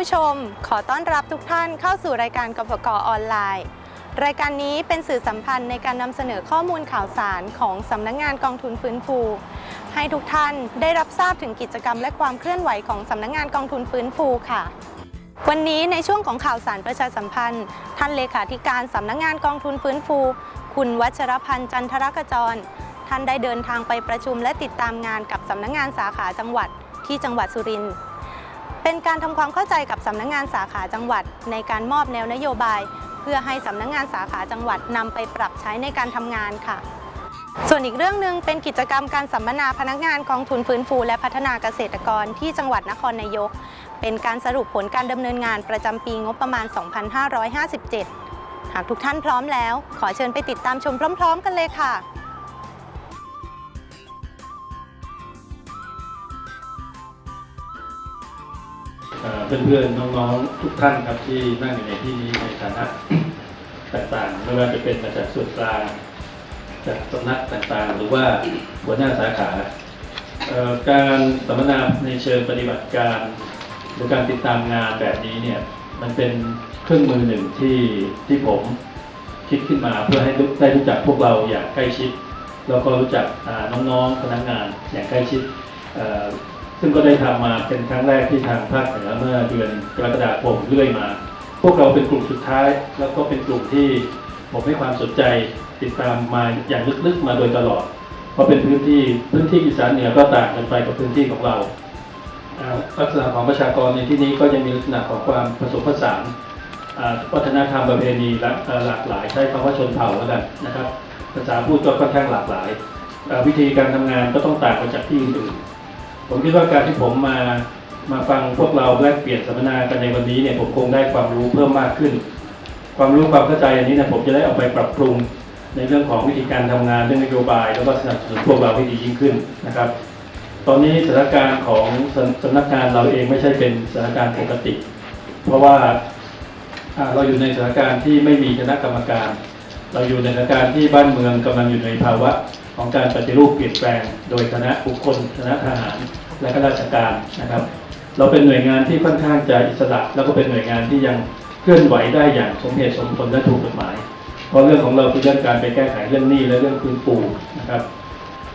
ผู้ชม ขอต้อนรับทุกท่านเข้าสู่รายการกพกออนไลน์ รายการนี้เป็นสื่อสัมพันธ์ในการนำเสนอข้อมูลข่าวสารของสำนักงงานกองทุนฟื้นฟู ให้ทุกท่านได้รับทราบถึงกิจกรรมและความเคลื่อนไหวของสำนักงงานกองทุนฟื้นฟูค่ะ วันนี้ในช่วงของข่าวสารประชาสัมพันธ์ ท่านเลขาธิการสำนักงงานกองทุนฟื้นฟู คุณวัชรพันธ์จันทรกจร ท่านได้เดินทางไปประชุมและติดตามงานกับสำนักงานสาขาจังหวัดที่จังหวัดสุรินทร์ เป็นการทำความเข้าใจกับสำนักงานสาขาจังหวัด ในการมอบแนวนโยบาย เพื่อให้สำนักงานสาขาจังหวัดนำไปปรับใช้ในการทำงานค่ะ ส่วนอีกเรื่องหนึ่งเป็นกิจกรรมการสัมมนาพนักงานกองทุนฟื้นฟู และพัฒนาเกษตรกรที่จังหวัดนครนายก เป็นการสรุปผลการดำเนินงานประจำปีงบประมาณ 2557 หากทุกท่านพร้อมแล้ว ขอเชิญไปติดตามชมพร้อม ๆ กันเลยค่ะ เพื่อนๆน้องๆทุกท่านครับที่นั่งอยู่ในที่นี้ในฐานะต่างๆไม่ว่าจะเป็นมาจากส่วนกลางจากสำนักต่างๆ หรือว่าหัวหน้าสาขาการสัมมนาในเชิงปฏิบัติการหรือการติดตามงานแบบนี้เนี่ยมันเป็นเครื่องมือหนึ่งที่ที่ผมคิดขึ้นมาเพื่อให้ได้รู้จักพวกเราอย่างใกล้ชิด แล้วก็รู้จักน้องๆพนักงานอย่างใกล้ชิด ซึ่งก็ได้ทำมาเป็นครั้งแรกที่ทางภาคเหนือเมื่อเดือนกรกฎาคมเรื่อยมา พวกเราเป็นกลุ่มสุดท้าย แล้วก็เป็นกลุ่มที่ผมให้ความสนใจติดตามมาอย่างลึกๆมาโดยตลอด เพราะเป็นพื้นที่พื้นที่อีสานเหนือก็ต่างกันไปกับพื้นที่ของเรา ลักษณะของประชากรในที่นี้ก็ยังมีลักษณะของความผสมผสานวัฒนธรรมประเพณีและหลากหลายใช้คำว่าชนเผ่าแล้วกันนะครับภาษาพูดก็ค่อนข้างหลากหลาย วิธีการทำงานก็ต้องต่างไปจากที่อื่น ผมคิดว่าการที่ผมมามาฟังพวกเราแลกเปลี่ยนสัมมนากันในวันนี้เนี่ยผมคงได้ความรู้เพิ่มมากขึ้น ความรู้ความเข้าใจอันนี้เนี่ยผมจะได้เอาไปปรับปรุงในเรื่องของวิธีการทำงานเรื่องนโยบาย แล้วก็สนับสนุนพวกเราให้ดียิ่งขึ้นนะครับ ตอนนี้สถานการณ์ของสำสำนักงานเราเองไม่ใช่เป็นสถานการณ์ปกติ เพราะว่าอ่าเราอยู่ในสถานการณ์ที่ไม่มีคณะกรรมการ เราอยู่ในสถานการณ์ที่บ้านเมืองกำลังอยู่ในภาวะของการปฏิรูปเปลี่ยนแปลง โดยคณะบุคคลคณะทหาร และข้าราชการนะครับ เราเป็นหน่วยงานที่ค่อนข้างจะอิสระ แล้วก็เป็นหน่วยงานที่ยังเคลื่อนไหวได้อย่างสมเหตุสมผลและถูกกฎหมาย เพราะเรื่องของเราคือเรื่องการไปแก้ไขเรื่องหนี้และเรื่องคืนปูนะครับ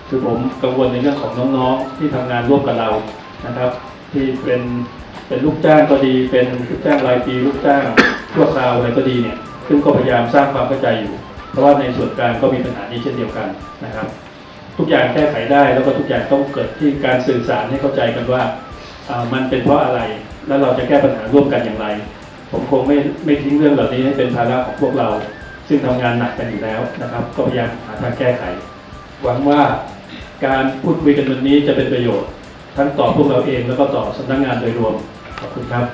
คือผมกังวลในเรื่องของน้องๆที่ทำงานร่วมกับเรานะครับ ที่เป็นเป็นลูกจ้างก็ดี เป็นลูกจ้างรายปีลูกจ้างชั่วคราวอะไรก็ดีเนี่ยซึ่งก็พยายามสร้างความเข้าใจอยู่ เพราะว่าในส่วนกลางก็มีปัญหานี้เช่นเดียวกันนะครับ ทุกอย่างแก้ไขได้ แล้วก็ทุกอย่างต้องเกิดที่การสื่อสารให้เข้าใจกันว่ามันเป็นเพราะอะไร แล้วเราจะแก้ปัญหาร่วมกันอย่างไร ผมคงไม่ไม่ทิ้งเรื่องเหล่านี้ให้เป็นภาระของพวกเรา ซึ่งทำงานหนักกันอยู่แล้วนะครับ ก็พยายามหาทางแก้ไข หวังว่าการพูดคุยกันวันนี้จะเป็นประโยชน์ ทั้งต่อพวกเราเองแล้วก็ต่อสำนักงานโดยรวมขอบคุณครับ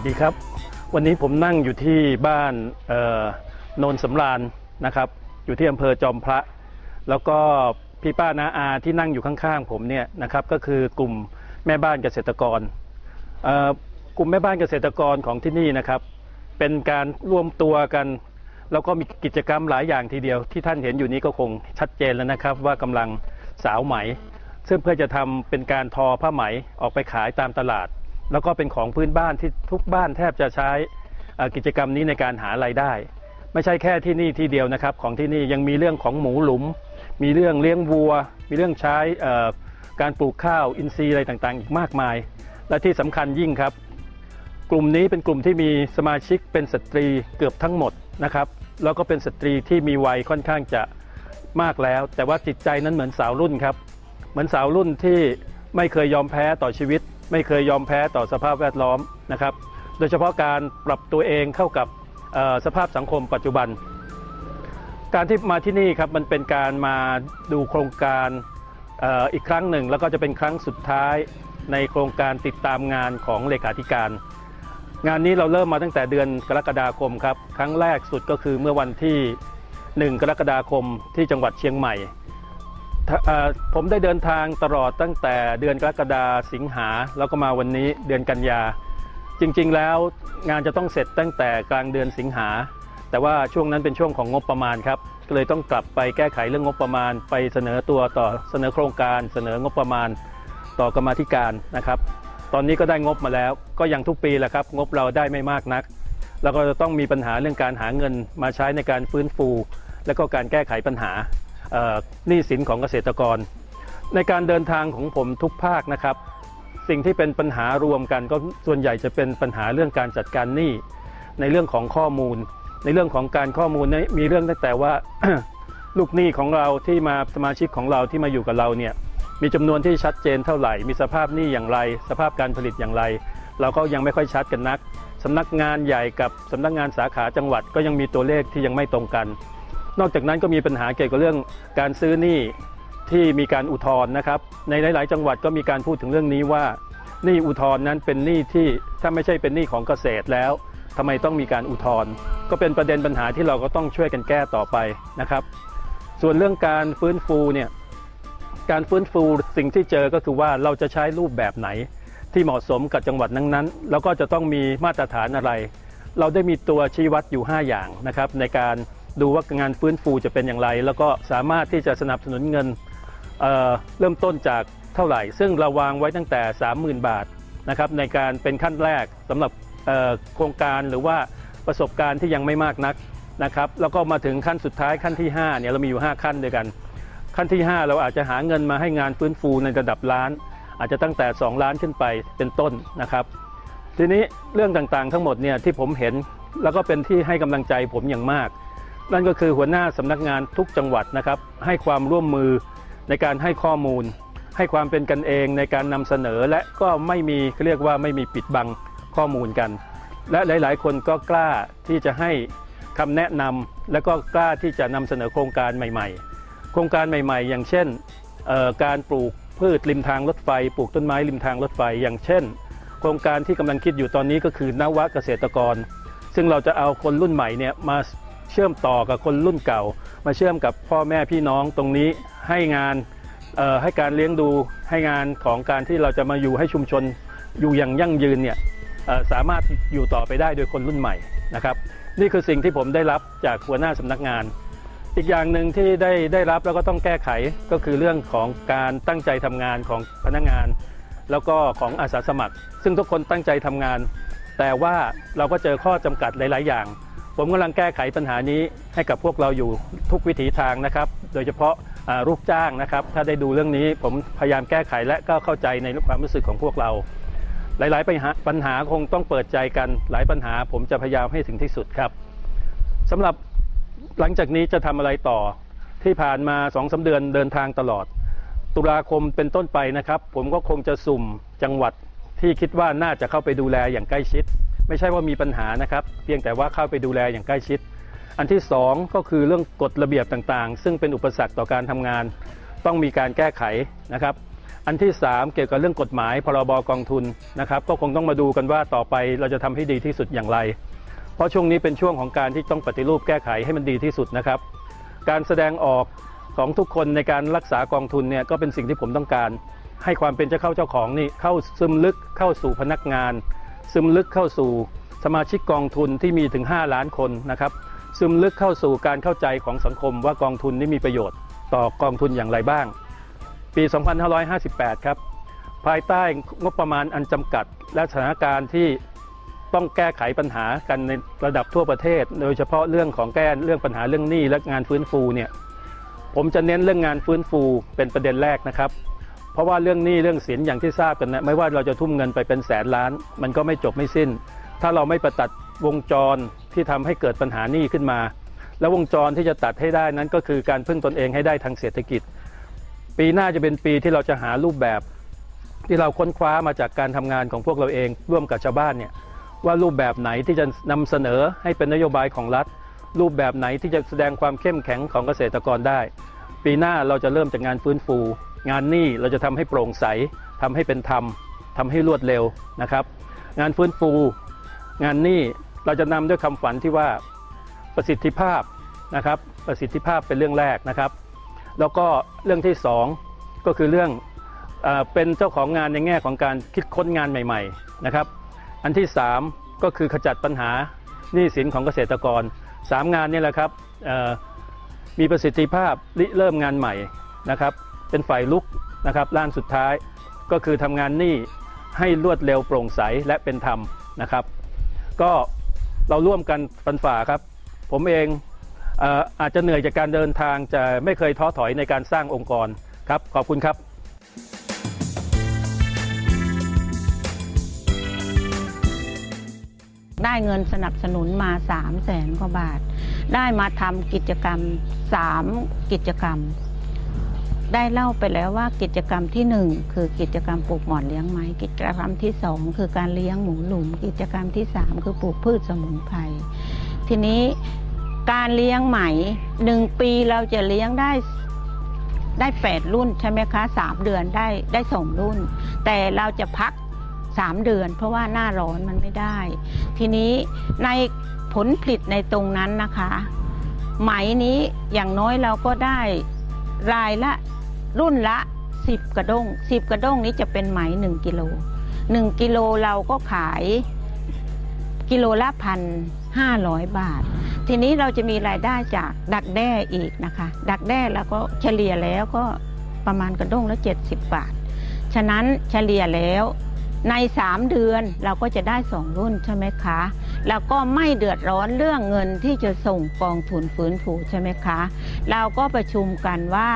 วัสดีครับ วันนี้ผมนั่งอยู่ที่บ้านโนนสำราญนะครับ อยู่ที่อำเภอจอมพระ แล้วก็พี่ป้านาอาที่นั่งอยู่ข้างๆผมเนี่ยนะครับก็คือกลุ่มแม่บ้านเกษตรกรกลุ่มแม่บ้านเกษตรกรของที่นี่นะครับ เป็นการร่วมตัวกัน แล้วก็มีกิจกรรมหลายอย่างทีเดียว ที่ท่านเห็นอยู่นี้ก็คงชัดเจนแล้วนะครับ ว่ากำลังสาวไหม ซึ่งเพื่อจะทำเป็นการทอผ้าไหมออกไปขายตามตลาด แล้วก็เป็นของพื้นบ้านที่ทุกบ้านแทบจะใช้กิจกรรมนี้ในการหารายได้ ไม่ใช่แค่ที่นี่ที่เดียวนะครับ ของที่นี่ยังมีเรื่องของหมูหลุม มีเรื่องเลี้ยงวัว มีเรื่องใช้การปลูกข้าวอินทรีย์อะไรต่างๆ อีกมากมาย และที่สำคัญยิ่งครับ กลุ่มนี้เป็นกลุ่มที่มีสมาชิกเป็นสตรีเกือบทั้งหมดนะครับแล้วก็เป็นสตรีที่มีวัยค่อนข้างจะมากแล้ว แต่ว่าจิตใจนั้นเหมือนสาวรุ่นครับ เหมือนสาวรุ่นที่ไม่เคยยอมแพ้ต่อชีวิต ไม่เคยยอมแพ้ต่อสภาพแวดล้อมนะครับ โดยเฉพาะการปรับตัวเองเข้ากับสภาพสังคมปัจจุบัน การที่มาที่นี่ครับมันเป็นการมาดูโครงการอีกครั้งหนึ่ง แล้วก็จะเป็นครั้งสุดท้ายในโครงการติดตามงานของเลขาธิการ งานนี้เราเริ่มมาตั้งแต่เดือนกรกฎาคมครับ ครั้งแรกสุดก็คือเมื่อวันที่ 1 กรกฎาคมที่จังหวัดเชียงใหม่ ผมได้เดินทางตลอดตั้งแต่เดือนกรกฎาสิงหาแล้วก็มาวันนี้เดือนกันยา จริงๆแล้วงานจะต้องเสร็จตั้งแต่กลางเดือนสิงหา แต่ว่าช่วงนั้นเป็นช่วงของงบประมาณครับก็เลยต้องกลับไปแก้ไขเรื่องงบประมาณ ไปเสนอตัวต่อเสนอโครงการ เสนองบประมาณต่อกรรมาธิการนะครับ ตอนนี้ก็ได้งบมาแล้ว ก็อย่างทุกปีแหละครับ งบเราได้ไม่มากนัก แล้วก็จะต้องมีปัญหาเรื่องการหาเงินมาใช้ในการฟื้นฟู และก็การแก้ไขปัญหา หนี้สินของเกษตรกร ในการเดินทางของผมทุกภาคนะครับ สิ่งที่เป็นปัญหารวมกันก็ส่วนใหญ่จะเป็นปัญหาเรื่องการจัดการหนี้ในเรื่องของข้อมูล ในเรื่องของการข้อมูลนี่มีเรื่องตั้งแต่ว่าลูกหนี้ของเราที่มาสมาชิกของเราที่มาอยู่กับเราเนี่ยมีจำนวนที่ชัดเจนเท่าไหร่ มีสภาพหนี้อย่างไร สภาพการผลิตอย่างไร เราก็ยังไม่ค่อยชัดกันนักสำนักงานใหญ่กับสำนักงานสาขาจังหวัดก็ยังมีตัวเลขที่ยังไม่ตรงกัน นอกจากนั้นก็มีปัญหาเกี่ยวกับเรื่องการซื้อหนี้ที่มีการอุทธรณ์นะครับ ในหลาย ๆ จังหวัดก็มีการพูดถึงเรื่องนี้ว่าหนี้อุทธรณ์นั้นเป็นหนี้ที่ถ้าไม่ใช่เป็นหนี้ของเกษตรแล้วทำไมต้องมีการอุทธรณ์ก็เป็นประเด็นปัญหาที่เราก็ต้องช่วยกันแก้ต่อไปนะครับ ส่วนเรื่องการฟื้นฟูเนี่ยการฟื้นฟูสิ่งที่เจอก็คือว่าเราจะใช้รูปแบบไหน ที่เหมาะสมกับจังหวัดนั้นๆแล้วก็จะต้องมีมาตรฐานอะไร เราได้มีตัวชี้วัดอยู่ 5 อย่างนะครับในการ ดูว่างานฟื้นฟูจะเป็นอย่างไร แล้วก็สามารถที่จะสนับสนุนเงินเเริ่มต้นจากเท่าไหร่ ซึ่งเราวางไว้ตั้งแต่ 30,000 บาทนะครับในการเป็นขั้นแรกสำหรับโครงการหรือว่าประสบการณ์ที่ยังไม่มากนักนะครับแล้วก็มาถึงขั้นสุดท้ายขั้นที่5เนี่ยเรามีอยู่ 5 ขั้นด้วยกัน ขั้นที่ 5 เราอาจจะหาเงินมาให้งานฟื้นฟูในระดับล้าน อาจจะตั้งแต่ 2 ล้านขึ้นไปเป็นต้นนะครับ ทีนี้เรื่องต่างๆทั้งหมดเนี่ยที่ผมเห็นแล้วก็เป็นที่ให้กำลังใจผมอย่างมาก นั่นก็คือหัวหน้าสำนักงานทุกจังหวัดนะครับ ให้ความร่วมมือในการให้ข้อมูล ให้ความเป็นกันเองในการนำเสนอและก็ไม่มีเขาเรียกว่าไม่มีปิดบังข้อมูลกัน และหลาย ๆ คนก็กล้าที่จะให้คำแนะนำและก็กล้าที่จะนำเสนอโครงการใหม่ ๆ โครงการใหม่ ๆ อย่างเช่นการปลูกพืชริมทางรถไฟ ปลูกต้นไม้ริมทางรถไฟ อย่างเช่น โครงการที่กำลังคิดอยู่ตอนนี้ก็คือนวเกษตรกร ซึ่งเราจะเอาคนรุ่นใหม่เนี่ยมา เชื่อมต่อกับคนรุ่นเก่า มาเชื่อมกับพ่อแม่พี่น้องตรงนี้ให้งานให้การเลี้ยงดูให้งานของการที่เราจะมาอยู่ให้ชุมชนอยู่อย่างยั่งยืนเนี่ยสามารถอยู่ต่อไปได้โดยคนรุ่นใหม่นะครับ นี่คือสิ่งที่ผมได้รับจากหัวหน้าสำนักงาน อีกอย่างหนึ่งที่ได้ได้รับแล้วก็ต้องแก้ไขก็คือเรื่องของการตั้งใจทำงานของพนักงาน แล้วก็ของอาสาสมัคร ซึ่งทุกคนตั้งใจทำงาน แต่ว่าเราก็เจอข้อจำกัดหลาย ๆ อย่าง ผมกำลังแก้ไขปัญหานี้ให้กับพวกเราอยู่ทุกวิถีทางนะครับ โดยเฉพาะอ่าลูกจ้างนะครับ ถ้าได้ดูเรื่องนี้ผมพยายามแก้ไขและก็เข้าใจในความรู้สึกของพวกเรา หลาย ๆ ปัญหาปัญหาคงต้องเปิดใจกัน หลายปัญหาผมจะพยายามให้ถึงที่สุดครับสำหรับหลังจากนี้จะทำอะไรต่อที่ผ่านมา2องสาเดือนเดินทางตลอด ตุลาคมเป็นต้นไปนะครับ ผมก็คงจะสุ่มจังหวัดที่คิดว่าน่าจะเข้าไปดูแลอย่างใกล้ชิด ไม่ใช่ว่ามีปัญหานะครับ เพียงแต่ว่าเข้าไปดูแลอย่างใกล้ชิด อันที่สองก็คือเรื่องกฎระเบียบต่างๆ ซึ่งเป็นอุปสรรคต่อการทำงาน ต้องมีการแก้ไขนะครับ อันที่ 3 เกี่ยวกับเรื่องกฎหมายพรบกองทุนนะครับก็คงต้องมาดูกันว่าต่อไปเราจะทำให้ดีที่สุดอย่างไร เพราะช่วงนี้เป็นช่วงของการที่ต้องปฏิรูปแก้ไขให้มันดีที่สุดนะครับ การแสดงออกของทุกคนในการรักษากองทุนเนี่ยก็เป็นสิ่งที่ผมต้องการ ให้ความเป็นเจ้าเข้าเจ้าของนี่เข้าซึมลึกเข้าสู่พนักงาน ซึมลึกเข้าสู่สมาชิกกองทุนที่มีถึง 5 ล้านคนนะครับซึมลึกเข้าสู่การเข้าใจของสังคมว่ากองทุนนี่มีประโยชน์ ต่อกองทุนอย่างไรบ้าง ปี 2558 ครับ ภายใต้งบประมาณอันจำกัด และสถานการณ์ที่ต้องแก้ไขปัญหากันในระดับทั่วประเทศ โดยเฉพาะเรื่องของแก้เรื่องปัญหาเรื่องหนี้และงานฟื้นฟูเนี่ยผมจะเน้นเรื่องงานฟื้นฟูเป็นประเด็นแรกนะครับ เพราะว่าเรื่องหนี้เรื่องสินอย่างที่ทราบกันนะไม่ว่าเราจะทุ่มเงินไปเป็นแสนล้าน มันก็ไม่จบไม่สิ้น ถ้าเราไม่ประตัดวงจรที่ทำให้เกิดปัญหาหนี้ขึ้นมา แล้ววงจรที่จะตัดให้ได้นั้นก็คือการพึ่งตนเองให้ได้ทางเศรษฐกิจ ปีหน้าจะเป็นปีที่เราจะหารูปแบบ ที่เราค้นคว้ามาจากการทำงานของพวกเราเองร่วมกับชาวบ้านเนี่ยว่ารูปแบบไหนที่จะนำเสนอให้เป็นนโยบายของรัฐ รูปแบบไหนที่จะแสดงความเข้มแข็งของเกษตรกรได้ ปีหน้าเราจะเริ่มจากงานฟื้นฟู งานหนี้เราจะทำให้โปร่งใสทำให้เป็นธรรมทำให้รวดเร็วนะครับ งานฟื้นฟู งานหนี้เราจะนำด้วยคำฝันที่ว่าประสิทธิภาพนะครับ ประสิทธิภาพเป็นเรื่องแรกนะครับ แล้วก็เรื่องที่สองก็คือเรื่องเอเป็นเจ้าของงานในแง่ของการคิดค้นงานใหม่ ๆนะครับ อันที่สามก็คือขจัดปัญหาหนี้สินของเกษตรกรสามงานนี่แหละครับมีประสิทธิภาพริเริ่มงานใหม่นะครับ เป็นฝ่ายลุกนะครับด้านสุดท้ายก็คือทำงานหนี้ให้รวดเร็วโปร่งใสและเป็นธรรมนะครับ ก็เราร่วมกันฟันฝ่าครับ ผมเองเอ่ออาจจะเหนื่อยจากการเดินทางจะไม่เคยท้อถอยในการสร้างองค์กรครับขอบคุณครับได้เงินสนับสนุนมา3 0 0แสนกว่าบาท ได้มาทำกิจกรรม 3 กิจกรรม ได้เล่าไปแล้วว่ากิจกรรมที่ 1 คือกิจกรรมปลูกหมอนเลี้ยงไม้กิจกรรมที่ 2 คือการเลี้ยงหมูหลุม กิจกรรมที่ 3 คือปลูกพืชสมุนไพรทีนี้การเลี้ยงไหมหนึ่งปีเราจะเลี้ยงได้ได้แปดรุ่นใช่ไหมคะสามเดือนได้ได้สองรุ่น แต่เราจะพักสามเดือน เพราะว่าหน้าร้อนมันไม่ได้ ทีนี้ในผลผลิตในตรงนั้นนะคะ ไหมนี้อย่างน้อยเราก็ได้ รายละรุ่นละ 10 กระด้ง 10 กระด้งนี้จะเป็นไหม 1 กิโล 1 กิโลเราก็ขายกิโลละพันห้าร้อยบาท ทีนี้เราจะมีรายได้จากดักแด้อีกนะคะ ดักแด้แล้วก็เฉลี่ยแล้วก็ประมาณกระด้งละ70บาท ฉะนั้นเฉลี่ยแล้ว ใน 3 เดือนเราก็จะได้ 2 รุ่นใช่ไหมคะ แล้วก็ไม่เดือดร้อนเรื่องเงินที่จะส่งกองทุนฟื้นฟูใช่ไหมคะ เราก็ประชุมกันว่า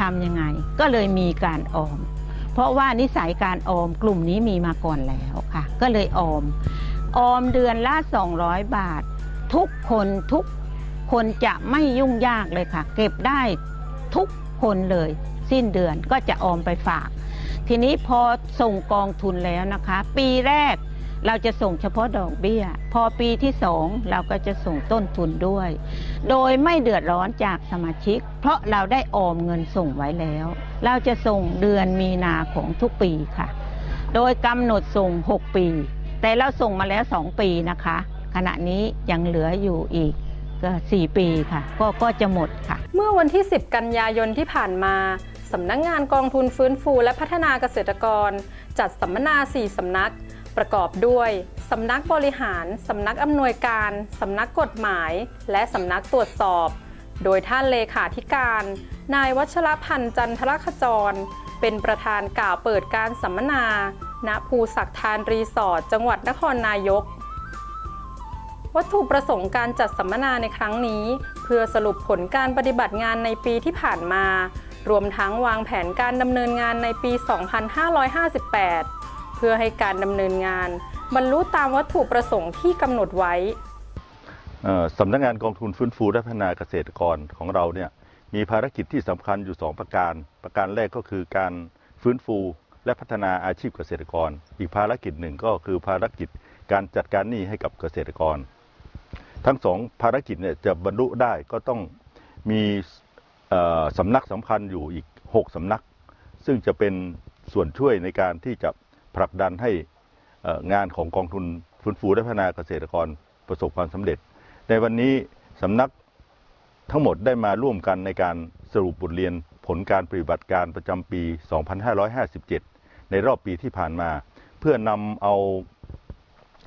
ทำยังไง ก็เลยมีการออม เพราะว่านิสัยการออมกลุ่มนี้มีมาก่อนแล้วค่ะ ก็เลยออม ออมเดือนละ200 บาท ทุกคนทุกคนจะไม่ยุ่งยากเลยค่ะ เก็บได้ทุกคนเลย สิ้นเดือนก็จะออมไปฝาก ทีนี้พอส่งกองทุนแล้วนะคะ ปีแรกเราจะส่งเฉพาะดอกเบี้ย พอปีที่สองเราก็จะส่งต้นทุนด้วย โดยไม่เดือดร้อนจากสมาชิก เพราะเราได้ออมเงินส่งไว้แล้ว เราจะส่งเดือนมีนาของทุกปีค่ะ โดยกำหนดส่ง 6 ปี แต่เราส่งมาแล้ว 2 ปีนะคะ ขณะนี้ยังเหลืออยู่อีกก็4ปีค่ะ ก็ก็จะหมดค่ะ เมื่อวันที่ 10 กันยายนที่ผ่านมา สำนักงงานกองทุนฟื้นฟูและพัฒนาเกษตรกร จัดสัมมนา 4 สำนัก ประกอบด้วยสำนักบริหาร สำนักอำนวยการ สำนักกฎหมาย และสำนักตรวจสอบ โดยท่านเลขาธิการ นายวัชรพันธ์จันทรขจร เป็นประธานกล่าวเปิดการสัมมนา ณ ภูศักทานรีสอร์ทจังหวัดนครนายกวัตถุประสงค์การจัดสัมมนาในครั้งนี้ เพื่อสรุปผลการปฏิบัติงานในปีที่ผ่านมา รวมทั้งวางแผนการดำเนินงานในปี 2558 เพื่อให้การดำเนินงาน บรรลุตามวัตถุประสงค์ที่กำหนดไว้สำนักงานกองทุนฟื้นฟูและพัฒนาเกษตรกรของเราเนี่ยมีภารกิจที่สำคัญอยู่ 2 ประการ ประการแรกก็คือการฟื้นฟูและพัฒนาอาชีพเกษตรกร อีกภารกิจหนึ่งก็คือภารกิจการจัดการหนี้ให้กับเกษตรกร ทั้งสองภารกิจเนี่ยจะบรรลุได้ก็ต้องมี สำนักสำคัญอยู่อีก 6สำนัก ซึ่งจะเป็นส่วนช่วยในการที่จะผลักดันให้งานของกองทุนฟื้นฟูและพัฒนาเกษตรกรประสบความสำเร็จ ในวันนี้สำนักทั้งหมดได้มาร่วมกันในการสรุปบทเรียนผลการปฏิบัติการประจำปี 2557 ในรอบปีที่ผ่านมา เพื่อนำเอา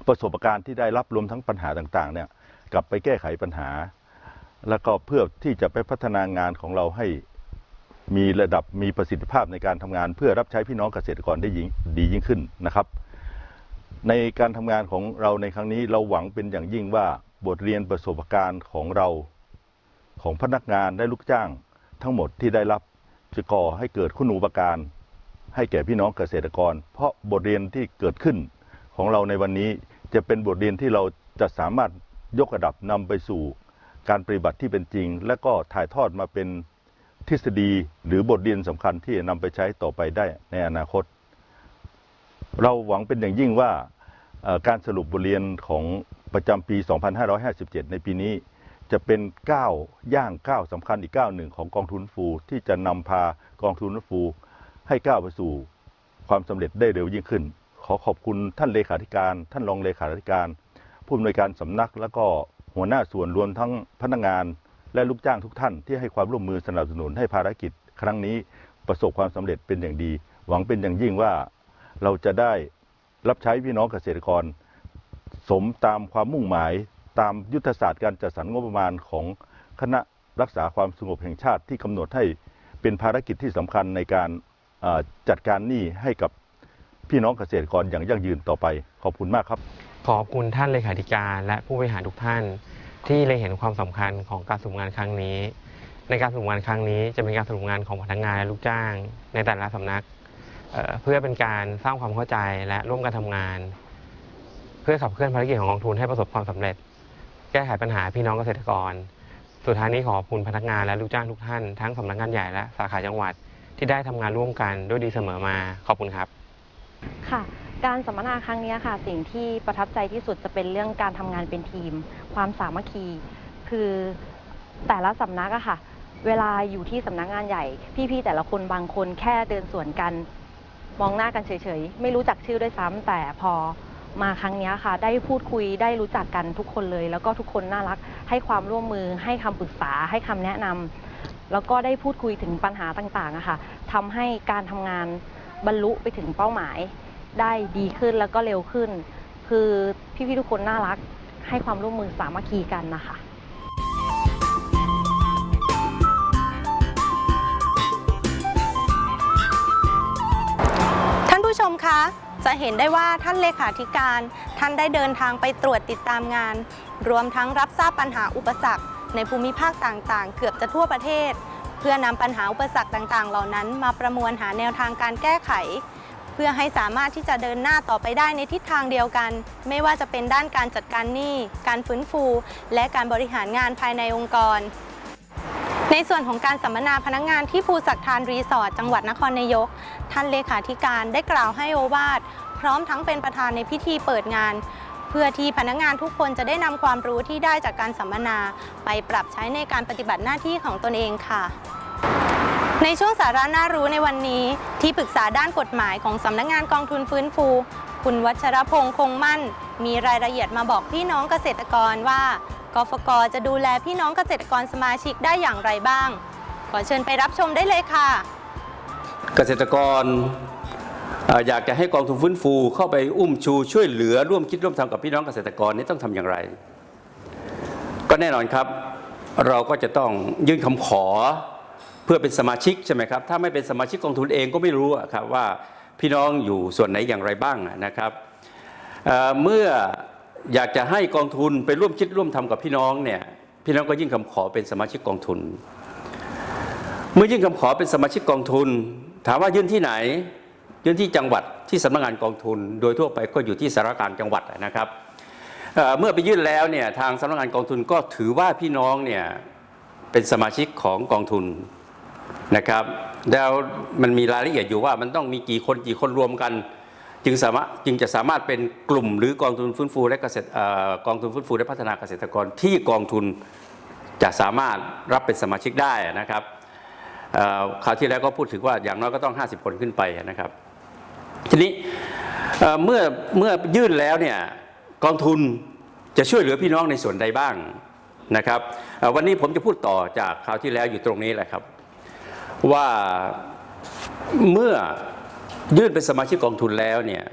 ประสบการณ์ที่ได้รับรวมทั้งปัญหาต่างๆเนี่ยกลับไปแก้ไขปัญหา แล้วก็เพื่อที่จะไปพัฒนางานของเราให้มีระดับมีประสิทธิภาพในการทำงาน เพื่อรับใช้พี่น้องเกษตรกรได้ยิ่งดียิ่งขึ้นนะครับ ในการทำงานของเราในครั้งนี้เราหวังเป็นอย่างยิ่งว่าบทเรียนประสบการณ์ของเราของพนักงานและลูกจ้าง ทั้งหมดที่ได้รับจะก่อให้เกิดคุณูปการ ให้แก่พี่น้องเกษตรกร เพราะบทเรียนที่เกิดขึ้นของเราในวันนี้จะเป็นบทเรียนที่เราจะสามารถยกระดับนำไปสู่ การปฏิบัติที่เป็นจริง และก็ถ่ายทอดมาเป็นทฤษฎีหรือบทเรียนสำคัญที่จะนำไปใช้ต่อไปได้ในอนาคต เราหวังเป็นอย่างยิ่งว่าการสรุปบทเรียนของประจำปี 2557 ในปีนี้จะเป็นก้าวย่างก้าวสำคัญอีกก้าวหนึ่งของกองทุนฟูที่จะนำพากองทุนฟูให้ก้าวไปสู่ความสำเร็จได้เร็วยิ่งขึ้น ขอขอบคุณท่านเลขาธิการ ท่านรองเลขาธิการ ผู้อำนวยการสำนักแล้วก็ หัวหน้าส่วนรวมทั้งพนักงาน และลูกจ้างทุกท่านที่ให้ความร่วมมือสนับสนุนให้ภารกิจ ครั้งนี้ประสบความสำเร็จเป็นอย่างดี หวังเป็นอย่างยิ่งว่าเราจะได้รับใช้พี่น้องเกษตรกร สมตามความมุ่งหมาย ตามยุทธศาสตร์การจัดสรรงบประมาณของคณะรักษาความสงบแห่งชาติที่กำหนดให้เป็นภารกิจที่สำคัญในการจัดการหนี้ให้กับพี่น้องเกษตรกรอย่างยั่งยืนต่อไป ขอบคุณมากครับ ขอบคุณท่านเลขาธิการและผู้บริหารทุกท่าน ที่เลยเห็นความสำคัญของการสรุปงานครั้งนี้ ในการสรุปงานครั้งนี้จะเป็นการสรุปงานของพนักงานและลูกจ้าง ในแต่ละสำนักเเพื่อเป็นการสร้างความเข้าใจและร่วมกันทำงาน เพื่อขับเคลื่อนภารกิจของกองทุนให้ประสบความสำเร็จ แก้ไขปัญหาพี่น้องเกษตรกร สุดท้ายนี้ขอบคุณพนักงานและลูกจ้างทุกท่านทั้งสำนักงานใหญ่และสาขาจังหวัดที่ได้ทำงานร่วมกันด้วยดีเสมอมาขอบคุณครับค่ะ การสัมมนาครั้งนี้ค่ะ สิ่งที่ประทับใจที่สุดจะเป็นเรื่องการทำงานเป็นทีม ความสามัคคี คือแต่ละสำนักอะค่ะ เวลาอยู่ที่สำนักงานใหญ่ พี่ๆแต่ละคนบางคนแค่เดินสวนกัน มองหน้ากันเฉยๆ ไม่รู้จักชื่อด้วยซ้ำแต่พอมาครั้งนี้ค่ะ ได้พูดคุยได้รู้จักกันทุกคนเลย แล้วก็ทุกคนน่ารัก ให้ความร่วมมือให้คำปรึกษาให้คำแนะนำแล้วก็ได้พูดคุยถึงปัญหาต่างๆอะค่ะทำให้การทำงานบรรลุไปถึงเป้าหมาย ได้ดีขึ้นแล้วก็เร็วขึ้น คือพี่ๆทุกคนน่ารักให้ความร่วมมือสามัคคีกันนะคะท่านผู้ชมคะจะเห็นได้ว่าท่านเลขาธิการ ท่านได้เดินทางไปตรวจติดตามงาน รวมทั้งรับทราบปัญหาอุปสรรค ในภูมิภาคต่างๆ เกือบจะทั่วประเทศ เพื่อนำปัญหาอุปสรรคต่างๆ เหล่านั้น มาประมวลหาแนวทางการแก้ไข เพื่อให้สามารถที่จะเดินหน้าต่อไปได้ในทิศทางเดียวกัน ไม่ว่าจะเป็นด้านการจัดการหนี้ การฟื้นฟู และการบริหารงานภายในองค์กร ในส่วนของการสัมมนาพนักงานที่ภูสักทานรีสอร์ทจังหวัดนครนายก ท่านเลขาธิการได้กล่าวให้โอวาทพร้อมทั้งเป็นประธานในพิธีเปิดงาน เพื่อที่พนักงานทุกคนจะได้นำความรู้ที่ได้จากการสัมมนา ไปปรับใช้ในการปฏิบัติหน้าที่ของตนเองค่ะ ในช่วงสาระน่ารู้ในวันนี้ที่ปรึกษาด้านกฎหมายของสำนักงานกองทุนฟื้นฟู คุณวัชรพงษ์คงมั่น มีรายละเอียดมาบอกพี่น้องเกษตรกรว่ากฟกจะดูแลพี่น้องเกษตรกรสมาชิกได้อย่างไรบ้าง ขอเชิญไปรับชมได้เลยค่ะ เกษตรกรเอ่ออยากจะให้กองทุนฟื้นฟูเข้าไปอุ้มชูช่วยเหลือร่วมคิดร่วมทำกับพี่น้องเกษตรกรนี่ต้องทำอย่างไร ก็แน่นอนครับ เราก็จะต้องยื่นคำขอ เพื่อเป็นสมาชิกใช่ไหมครับถ้าไม่เป็นสมาชิกกองทุนเองก็ไม่รู้ครับว่าพี่น้องอยู่ส่วนไหนอย่างไรบ้างนะครับเมื่ออยากจะให้กองทุนไปร่วมคิดร่วมทำกับพี่น้องเนี่ยพี่น้องก็ยื่นคำขอเป็นสมาชิกกองทุน เมื่อยื่นคำขอเป็นสมาชิกกองทุน ถามว่ายื่นที่ไหน ยื่นที่จังหวัดที่สำนักงานกองทุน โดยทั่วไปก็อยู่ที่สารการจังหวัดนะครับเอ่อเมื่อไปยื่นแล้วเนี่ยทางสำนักงานกองทุนก็ถือว่าพี่น้องเนี่ยเป็นสมาชิกของกองทุน นะครับแล้วมันมีรายละเอียดอยู่ว่ามันต้องมีกี่คนกี่คนรวมกัน จึงสามารถจึงจะสามารถเป็นกลุ่มหรือกองทุนฟื้นฟูและเกษตรกองทุนฟื้นฟูและพัฒนาเกษตรกรที่กองทุนจะสามารถรับเป็นสมาชิกได้นะครับคราวที่แล้วก็พูดถึงว่าอย่างน้อยก็ต้อง 50 คนขึ้นไปนะครับ ทีนี้เมื่อเมื่อยื่นแล้วเนี่ยกองทุนจะช่วยเหลือพี่น้องในส่วนใดบ้างนะครับวันนี้ผมจะพูดต่อจากคราวที่แล้วอยู่ตรงนี้แหละครับ ว่าเมื่อยื่นเป็นสมาชิกกองทุนแล้วเนี่ย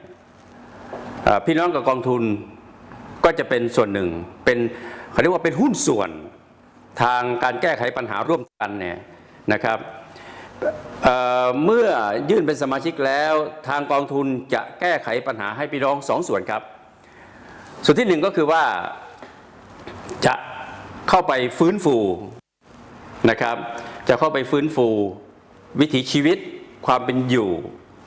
พี่น้องกับกองทุนก็จะเป็นส่วนหนึ่งเป็นเขาเรียกว่าเป็นหุ้นส่วนทางการแก้ไขปัญหาร่วมกันเนี่ยนะครับเเมื่อยื่นเป็นสมาชิกแล้วทางกองทุนจะแก้ไขปัญหาให้พี่น้องสองส่วนครับ ส่วนที่หนึ่งก็คือว่าจะเข้าไปฟื้นฟูนะครับ จะเข้าไปฟื้นฟู วิถีชีวิตความเป็นอยู่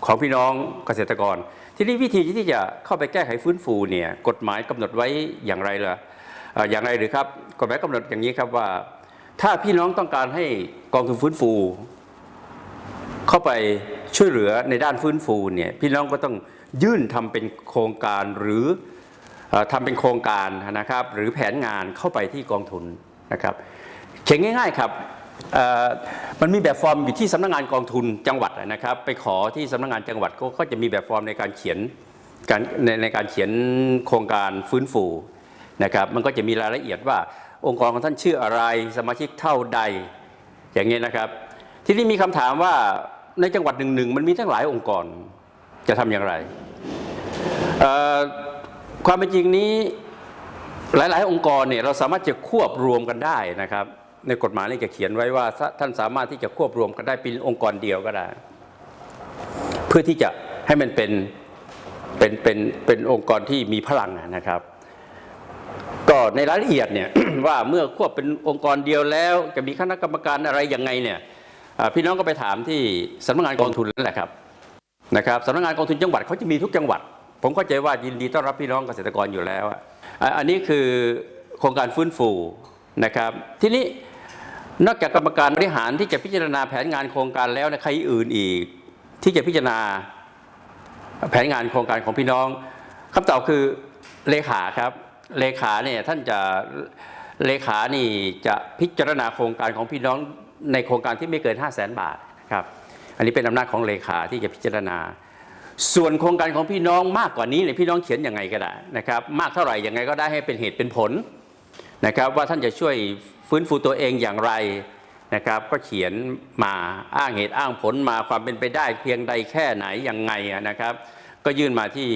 ของพี่น้องเกษตรกร ทีนี้วิธีที่จะเข้าไปแก้ไขฟื้นฟูเนี่ยกฎหมายกำหนดไว้อย่างไรล่ะอย่างไรหรือครับกฎหมายกำหนดอย่างนี้ครับว่า ถ้าพี่น้องต้องการให้กองทุนฟื้นฟู เข้าไปช่วยเหลือในด้านฟื้นฟูเนี่ยพี่น้องก็ต้องยื่นทำเป็นโครงการหรืออ่อทำเป็นโครงการนะครับ หรือแผนงานเข้าไปที่กองทุนนะครับเขียนง่าย ๆ ครับ มันมีแบบฟอร์มอยู่ที่สำนักงานกองทุนจังหวัดนะครับ ไปขอที่สำนักงานจังหวัดเขาก็จะมีแบบฟอร์มในการเขียนการในในการเขียนโครงการฟื้นฟูนะครับ มันก็จะมีรายละเอียดว่าองค์กรของท่านชื่ออะไรสมาชิกเท่าใดอย่างนี้นะครับ ทีนี้มีคำถามว่าในจังหวัดหนึ่งๆมันมีตั้งหลายองค์กรจะทำอย่างไร ความเป็นจริงนี้หลาย ๆ องค์กรเนี่ยเราสามารถจะควบรวมกันได้นะครับ ในกฎหมายนี่จะเขียนไว้ว่าท่านสามารถที่จะควบรวมกันได้เป็นองค์กรเดียวก็ได้ เพื่อที่จะให้มันเป็นเป็นเป็นเป็นองค์กรที่มีพลังนะครับ ก็ในรายละเอียดเนี่ยว่าเมื่อควบเป็นองค์กรเดียวแล้ว จะมีคณะกรรมการอะไรยังไงเนี่ยพี่น้องก็ไปถามที่สำนักงานกองทุนนั่นแหละครับนะครับสำนักงานกองทุนจังหวัดเขาจะมีทุกจังหวัด ผมเข้าใจว่ายินดีต้อนรับพี่น้องเกษตรกรอยู่แล้ว อันนี้คือโครงการฟื้นฟูนะครับ ทีนี้ นอกจากกรรมการบริหารที่จะพิจารณาแผนงานโครงการแล้วนยใครอื่นอีก ที่จะพิจารณาแผนงานโครงการของพี่น้องคำตอบคือเลขาครับเลขาเนี่ยท่านจะเลขานี่จะพิจารณาโครงการของพี่น้องในโครงการที่ไม่เกิน 5 0 0แสนบาทครับอันนี้เป็นอำนาจของเลขาที่จะพิจารณา ส่วนโครงการของพี่น้องมากกว่านี้เนี่ยพี่น้องเขียนยังไงก็ได้นะครับ มากเท่าไหร่ยังไงก็ได้ให้เป็นเหตุเป็นผล นะครับว่าท่านจะช่วยฟื้นฟูตัวเองอย่างไรนะครับก็เขียนมาอ้างเหตุอ้างผลมาความเป็นไปได้เพียงใดแค่ไหนยังไงนะครับ ก็ยื่นมาที่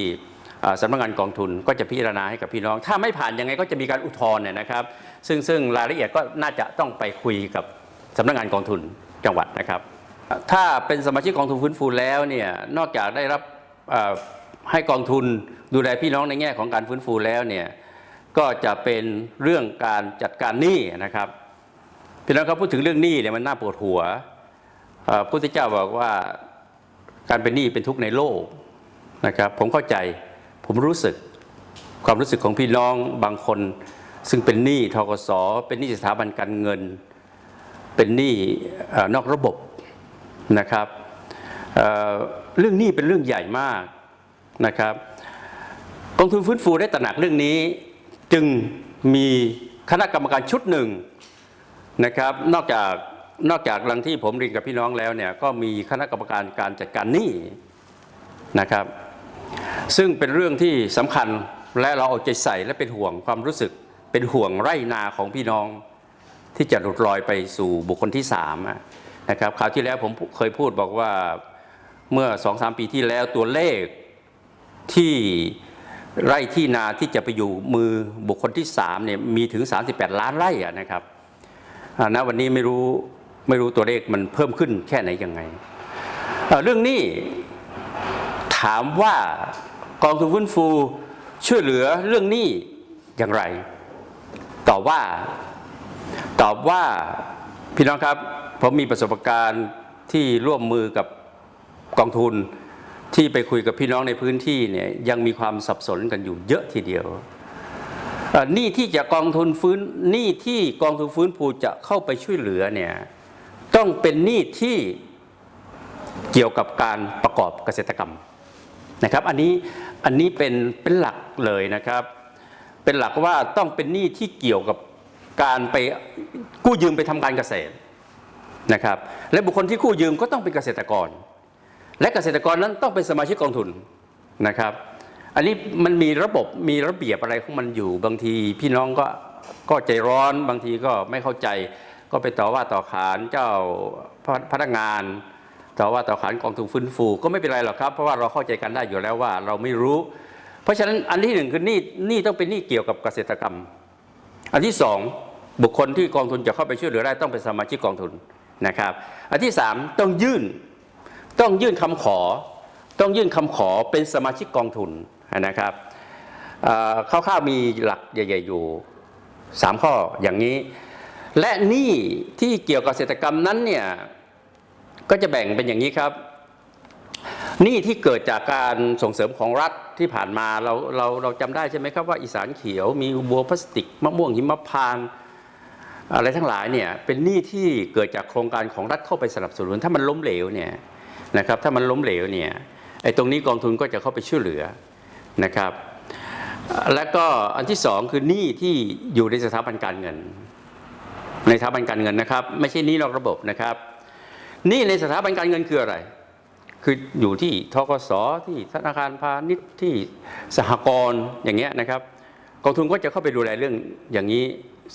สำนักงานกองทุนก็จะพิจารณาให้กับพี่น้อง ถ้าไม่ผ่านยังไงก็จะมีการอุทธรณ์เนี่ยนะครับ ซึ่งซึ่งรายละเอียดก็น่าจะต้องไปคุยกับสำนักงานกองทุนจังหวัดนะครับ ถ้าเป็นสมาชิกกองทุนฟื้นฟูแล้วเนี่ยนอกจากได้รับให้กองทุนดูแลพี่น้องในแง่ของการฟื้นฟูแล้วเนี่ย ก็จะเป็นเรื่องการจัดการหนี้นะครับพี่น้องครับพูดถึงเรื่องหนี้เนี่ยมันน่าปวดหัวพระพุทธเจ้าบอกว่าการเป็นหนี้เป็นทุกข์ในโลกนะครับ ผมเข้าใจผมรู้สึกความรู้สึกของพี่น้องบางคน ซึ่งเป็นหนี้ทกสเป็นหนี้สถาบันการเงิน เป็นหนี้นอกระบบนะครับเเรื่องหนี้เป็นเรื่องใหญ่มากนะครับกองทุนฟื้นฟูได้ตระหนักเรื่องนี้ จึงมีคณะกรรมการชุดหนึ่งนะครับ นอกจากนอกจากหลังที่ผมเรียนกับพี่น้องแล้วเนี่ยก็มีคณะกรรมการการจัดการหนี้นะครับ ซึ่งเป็นเรื่องที่สำคัญและเราเอาใจใส่และเป็นห่วงความรู้สึก เป็นห่วงไร่นาของพี่น้อง ที่จะหลุดลอยไปสู่บุคคลที่สามนะครับคราวที่แล้วผมเคยพูดบอกว่าเมื่อสองสามปีที่แล้วตัวเลขที่ ไร่ที่นาที่จะไปอยู่มือบุคคลที่สามเนี่ยมีถึง 38 ล้านไร่ะนะครับอ่าณวันนี้ไม่รู้ไม่รู้ตัวเลขมันเพิ่มขึ้นแค่ไหนยังไง เรื่องนี้ถามว่ากองทุนฟื้นฟูช่วยเหลือเรื่องนี้อย่างไร ตอบว่าตอบว่าพี่น้องครับผมมีประสบการณ์ที่ร่วมมือกับกองทุน ที่ไปคุยกับพี่น้องในพื้นที่เนี่ยยังมีความสับสนกันอยู่เยอะทีเดียวหนี้ที่จะกองทุนฟื้นหนี้ที่กองทุนฟื้นฟูจะเข้าไปช่วยเหลือเนี่ยต้องเป็นหนี้ที่เกี่ยวกับการประกอบเกษตรกรรมนะครับ อันนี้อันนี้เป็นเป็นหลักเลยนะครับ เป็นหลักว่าต้องเป็นหนี้ที่เกี่ยวกับการไปกู้ยืมไปทำการเกษตรนะครับ และบุคคลที่กู้ยืมก็ต้องเป็นเกษตรกร และเกษตรกรนั้นต้องเป็นสมาชิกกองทุนนะครับ อันนี้มันมีระบบมีระเบียบอะไรของมันอยู่ บางทีพี่น้องก็ก็ใจร้อนบางทีก็ไม่เข้าใจก็ไปต่อว่าต่อขานเจ้าพนักงานต่อว่าต่อขานกองทุนฟื้นฟูก็ไม่เป็นไรหรอกครับ เพราะว่าเราเข้าใจกันได้อยู่แล้วว่าเราไม่รู้ เพราะฉะนั้นอันที่หนึ่งคือหนี้หนี้ต้องเป็นหนี้เกี่ยวกับเกษตรกรรม อันที่สองบุคคลที่กองทุนจะเข้าไปช่วยเหลือได้ต้องเป็นสมาชิกกองทุนนะครับ อันที่สามต้องยื่น ต้องยื่นคำขอ ต้องยื่นคำขอเป็นสมาชิกกองทุนนะครับเอ่อคร่าวๆมีหลักใหญ่ๆอยู่สามข้ออย่างนี้ และหนี้ที่เกี่ยวกับเกษตรกรรมนั้นเนี่ยก็จะแบ่งเป็นอย่างนี้ครับหนี้ที่เกิดจากการส่งเสริมของรัฐที่ผ่านมาเราเราเราจำได้ใช่ไหมครับว่าอีสานเขียวมีบัวพลาสติกมะม่วงหิมพานอะไรทั้งหลายเนี่ยเป็นหนี้ที่เกิดจากโครงการของรัฐเข้าไปสนับสนุนถ้ามันล้มเหลวเนี่ย นะครับถ้ามันล้มเหลวเนี่ยไอ้ตรงนี้กองทุนก็จะเข้าไปช่วยเหลือนะครับ แล้วก็อันที่สองคือหนี้ที่อยู่ในสถาบันการเงิน ในสถาบันการเงินนะครับ ไม่ใช่หนี้นอกระบบนะครับหนี้ในสถาบันการเงินคืออะไร คืออยู่ที่ทกสที่ธนาคารพาณิชย์ที่สหกรณ์อย่างเงี้ยนะครับกองทุนก็จะเข้าไปดูแลเรื่องอย่างนี้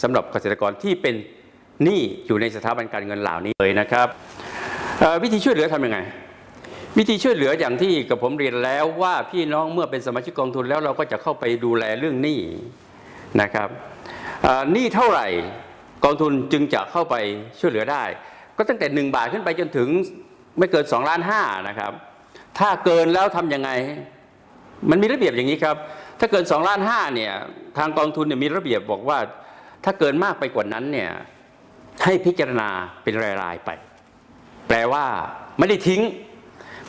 สำหรับเกษตรกรที่เป็นหนี้อยู่ในสถาบันการเงินเหล่านี้เลยนะครับวิธีช่วยเหลือทำยังไง วิธีช่วยเหลืออย่างที่กับผมเรียนแล้วว่าพี่น้องเมื่อเป็นสมาชิกกองทุนแล้วเราก็จะเข้าไปดูแลเรื่องหนี้นะครับหนี้เท่าไหร่กองทุนจึงจะเข้าไปช่วยเหลือได้ ก็ตั้งแต่ 1 บาทขึ้นไปจนถึงไม่เกิน2ล้านห้านะครับ ถ้าเกินแล้วทำยังไง มันมีระเบียบอย่างนี้ครับ ถ้าเกิน2ล้านห้าเนี่ยทางกองทุนเนี่ยมีระเบียบบอกว่า ถ้าเกินมากไปกว่านั้นเนี่ยให้พิจารณาเป็นรายๆไป แปลว่าไม่ได้ทิ้ง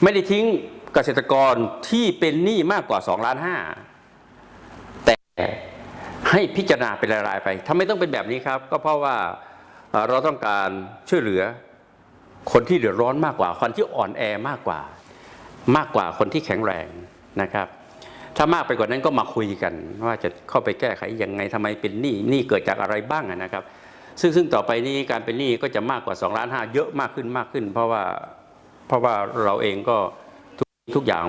ไม่ได้ทิ้งเกษตรกรที่เป็นหนี้มากกว่า2ล้านห้าแต่ให้พิจารณาเป็นรายๆไปทำไมต้องเป็นแบบนี้ครับ ก็เพราะว่าเราต้องการช่วยเหลือคนที่เดือดร้อนมากกว่า คนที่อ่อนแอมากกว่า มากกว่าคนที่แข็งแรงนะครับ ถ้ามากไปกว่านั้นก็มาคุยกัน ว่าจะเข้าไปแก้ไขยังไงทำไมเป็นหนี้หนี้เกิดจากอะไรบ้างนะครับ ซึ่งซึ่งต่อไปนี้การเป็นหนี้ก็จะมากกว่า2ล้านห้าเยอะมากขึ้นมากขึ้น เพราะว่า เพราะว่าเราเองก็ทุกทุกอย่าง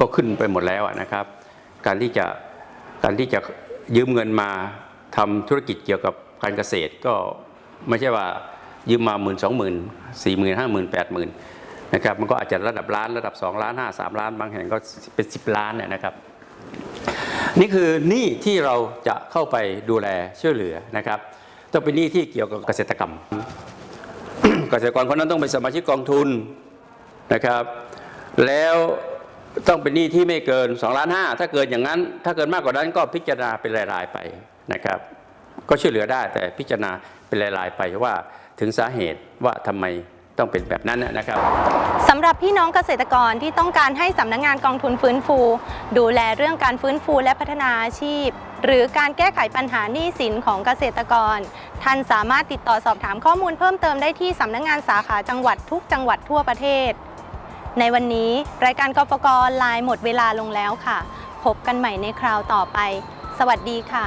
ก็ขึ้นไปหมดแล้วนะครับ การที่จะการที่จะยืมเงินมาทำธุรกิจเกี่ยวกับการเกษตรก็ไม่ใช่ว่ายืมมาหมื่นสองหมื่นสี่หมื่นห้าหมื่นแปดหมื่นนะครับมันก็อาจจะระดับล้านระดับ2ล้านห้าสามล้าน บางแห่งก็เป็น10 ล้านเนี่ยนะครับ นี่คือหนี้ที่เราจะเข้าไปดูแลช่วยเหลือนะครับ ต้องเป็นหนี้ที่เกี่ยวกับเกษตรกรรม เกษตรกรคนนั้นต้องเป็นสมาชิกกองทุน นะครับ แล้วต้องเป็นหนี้ที่ไม่เกิน2ล้านห้าถ้าเกินอย่างนั้น ถ้าเกินมากกว่านั้นก็พิจารณาเป็นรายๆไปนะครับ ก็ช่วยเหลือได้แต่พิจารณาเป็นรายๆไปว่าถึงสาเหตุว่าทำไมต้องเป็นแบบนั้นนะครับสำหรับพี่น้องเกษตรกรที่ต้องการให้สำนักงานกองทุนฟื้นฟู ดูแลเรื่องการฟื้นฟูและพัฒนาอาชีพ หรือการแก้ไขปัญหาหนี้สินของเกษตรกร ท่านสามารถติดต่อสอบถามข้อมูลเพิ่มเติมได้ที่สำนักงานสาขาจังหวัดทุกจังหวัดทั่วประเทศ ในวันนี้รายการกฟกไลน์หมดเวลาลงแล้วค่ะ พบกันใหม่ในคราวต่อไป สวัสดีค่ะ